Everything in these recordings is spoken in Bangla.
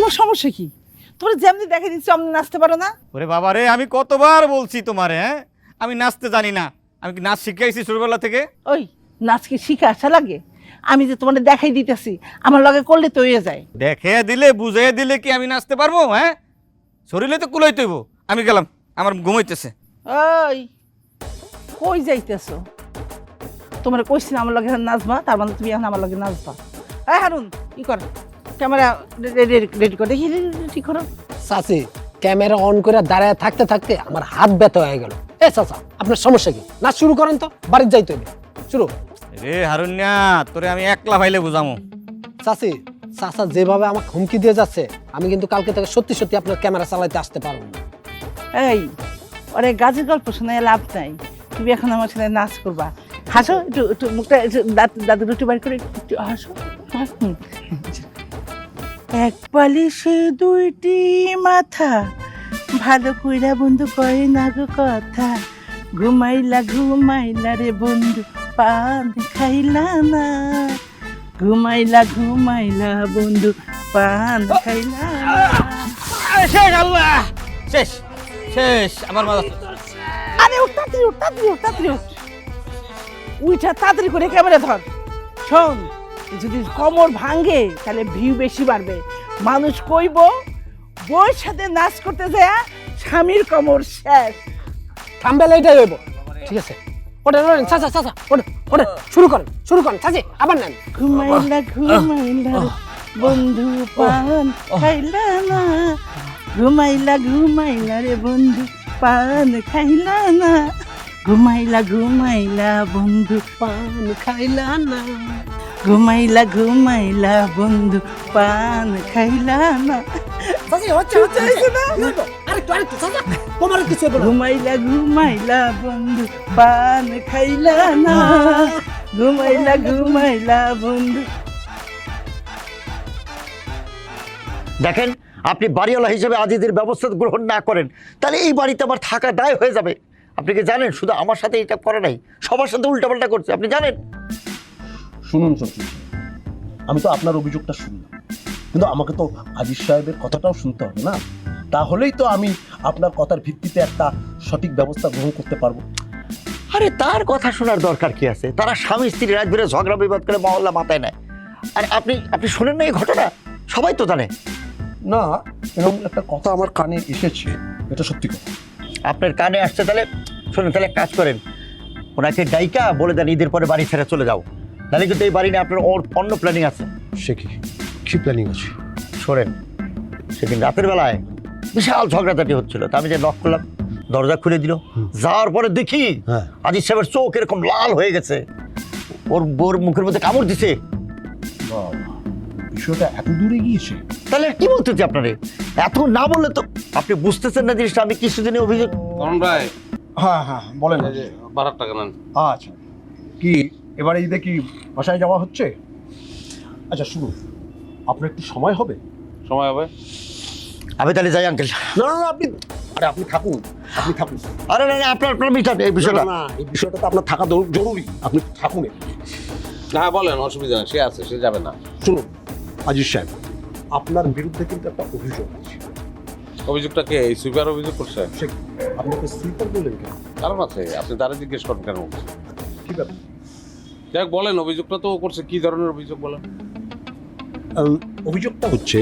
তোমার সমস্যা কি? তোমরা যেমনি দেখে দিচ্ছ অমনি নাচতে পারো না। ওরে বাবা রে আমি কতবার বলছি তোমারে হ্যাঁ? আমি নাচতে জানি না। আমি কি নাচ শিখাইছি ছোটবেলা থেকে? ওই নাচ কি শিখে আসা লাগে? আমি যে তোমাদের দেখাই দিতেছি আমার লগে করলে তো হয়ে যায়। দেখে দিলে বুঝিয়ে দিলে কি আমি নাচতে পারব হ্যাঁ? শরীরে তো কুলাই তৈব আমি গেলাম আমার ঘুমাইতেছে ওই কই যাইতেছো? তোমার কইছি আমার লগে নাচবা তার মানে তুমি এখন আমার লগে নাচবা। এই হারুন কি কর? ক্যামেরা রেডি রেডি কর। দেখি ঠিক করো। চাচি ক্যামেরা অন করে দাঁড়ায় থাকতে থাকতে আমার হাত ব্যথা হয়ে গেল। এ চাচা আপনার সমস্যা কি? নাচ শুরু করেন তো বাড়ির যাইতে হবে। শুরু। রে হারুন্যা তোরে আমি একলা ভাইলে বুঝামো। চাচি চাচা যেভাবে আমাকে হুমকি দিয়ে যাচ্ছে আমি কিন্তু কালকে থেকে সত্যি সত্যি আপনার ক্যামেরা চালাইতে আসতে পারব না। এই ওরে গাছের গল্প শোনায় লাভ নাই। তুমি এখন আমার সাথে নাচ করবা। হাসো একটু একটু মুখটা দাঁত দাঁত দুটো বার করে একটু হাসো। হুম। এক পালিশে দুইটি মাথা। ভালো কইরা বন্ধু কয় না গো কথা। ঘুমাইলা ঘুমাইলা রে বন্ধু পান খাইলা না। ঘুমাইলা ঘুমাইলা বন্ধু পান খাইলা শেষ আল্লাহ! শেষ শেষ আমার মাথা। আরে উঠ তাড়াতাড়ি উঠ তাড়াতাড়ি উঠ। তাড়াতাড়ি করে ক্যামেরা ধর। শোন যদি কমর ভাঙে তাহলে ভিউ বেশি বাড়বে। মানুষ কইব বউয়ের সাথে নাচ করতে যায় স্বামীর কমর শেষ। থাম্বেল এইটাই হইব। ঠিক আছে। ওটা ওটা চাচা চাচা ওটা ওটা শুরু করেন শুরু করেন চাচি আবার নেন। ঘুমাইলা ঘুমাইলা বন্ধু পান খাইলা না। ঘুমাইলা ঘুমাইলা রে বন্ধু পান খাইলা না। ঘুমাইলা ঘুমাইলা বন্ধু পান খাইলা না। ঘুমাইলা ঘুমাইলা বন্ধু পান খাইলা না। ঘুমাইলা ঘুমাইলা বন্ধু পান খাইলা না। ঘুমাইলা ঘুমাইলা বন্ধু। দেখেন আপনি বাড়িওয়ালা হিসেবে আদিদের ব্যবস্থা গ্রহণ না করেন তাহলে এই বাড়িতে আমার থাকা দায় হয়ে যাবে। আপনি কি জানেন? শুধু আমার সাথে এটা করে নাই সবার সাথে উল্টাপাল্টা করছে আপনি জানেন? শুনুন সাহেব, আমি তো আপনার অভিযোগটা শুনলাম। কিন্তু আমাকে তো আজিজ সাহেবের কথাটাও শুনতে হবে না? তাহলেই তো আমি আপনার কথার ভিত্তিতে একটা সঠিক ব্যবস্থা গ্রহণ করতে পারব। আরে তার কথা শোনার দরকার কি আছে? তারা স্বামী স্ত্রী রাত বেড়ে ঝগড়া বিবাদ করে মহল্লা মাথায় নেয়। আর আপনি আপনি শোনেন না এই ঘটনা? সবাই তো জানে। না এরকম একটা কথা আমার কানে এসেছে এটা সত্যি কথা। আপনার কানে আসছে তাহলে শুনুন তাহলে কাজ করেন। ওনাকে ডাইকা বলে দেন ঈদের পরে বাড়ি ছেড়ে চলে যাও। তাহলে কিন্তু এই বাড়ি নিয়ে আপনার ওর অন্য প্ল্যানিং আছে। সে কি? কি প্ল্যানিং আছে? শোনেন সেদিন রাতের বেলায় বিশাল ঝগড়াঝাটি হচ্ছিল। তা আমি যে নক করলাম দরজা খুলে দিল। যাওয়ার পরে দেখি হ্যাঁ। আজিজ সাহেবের চোখ এরকম লাল হয়ে গেছে। ওর বোর মুখের মধ্যে কামড় দিছে। বাবা, বিষয়টা এত দূরে গিয়েছে। তাহলে কি বলতেছি আপনারে? এত না বললে তো আপনি বুঝতেছেন না জিনিসটা আমি কিছুদিনে অভিযোগ করণ ভাই। হ্যাঁ হ্যাঁ বলেন। যে বারো টাকা নেন। আচ্ছা। কি এবারে ঈদে কি বাসায় যাওয়া হচ্ছে? আচ্ছা শুনুন। আপনার একটু সময় হবে? সময় হবে? আমি তাহলে যাই আঙ্কেল না না না, আপনি আরে আপনি থাকুন আপনি থাকুন। আরে না না আপনার আপনার মিটার এই বিষয়টা না, এই বিষয়টা তো আপনার থাকা জরুরি। আপনি থাকুন না বলেন অসুবিধা নেই সে আছে সে যাবে না। শুনুন আজিজ সাহেব আপনার বিরুদ্ধে কিন্তু একটা অভিযোগ আছে। অভিযোগটা কে? এই সুইপার অভিযোগ করছে? সে আপনাকে সুইপার বললেন কেন? কারণ আছে আপনি তারা জিজ্ঞেস করেন কেন? কি ব্যাপার? যাক বলেন অভিযোগটা তো করছে। কি ধরনের অভিযোগ বলেন? অভিযোগটা হচ্ছে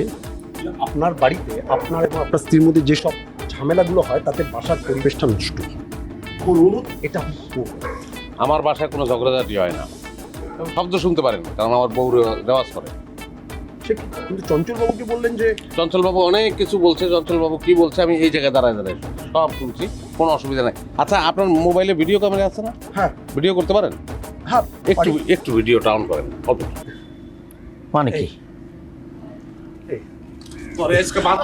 আপনার বাড়িতে আপনার এবং আপনার স্ত্রীর মধ্যে যেসব ঝামেলাগুলো হয় তাতে বাসার পরিবেশটা নষ্ট। অনুরোধ? এটা আমার বাসায় কোনো ঝগড়াঝাটি হয় না। শব্দ শুনতে পারেন কারণ আমার বউ রেওয়াজ করে? কিন্তু চঞ্চলবাবুকে বললেন যে চঞ্চলবাবু অনেক কিছু বলছে চঞ্চলবাবু কি বলছে আমি এই জায়গায় দাঁড়ায় দাঁড়ায় সব শুনছি কোনো অসুবিধা নাই। আচ্ছা আপনার মোবাইলে ভিডিও ক্যামেরা আছে না? হ্যাঁ। ভিডিও করতে পারেন? হ্যাঁ একটু। একটু ভিডিও ডাউন করেন একটু। মানে কি পরে আজকে বাদ-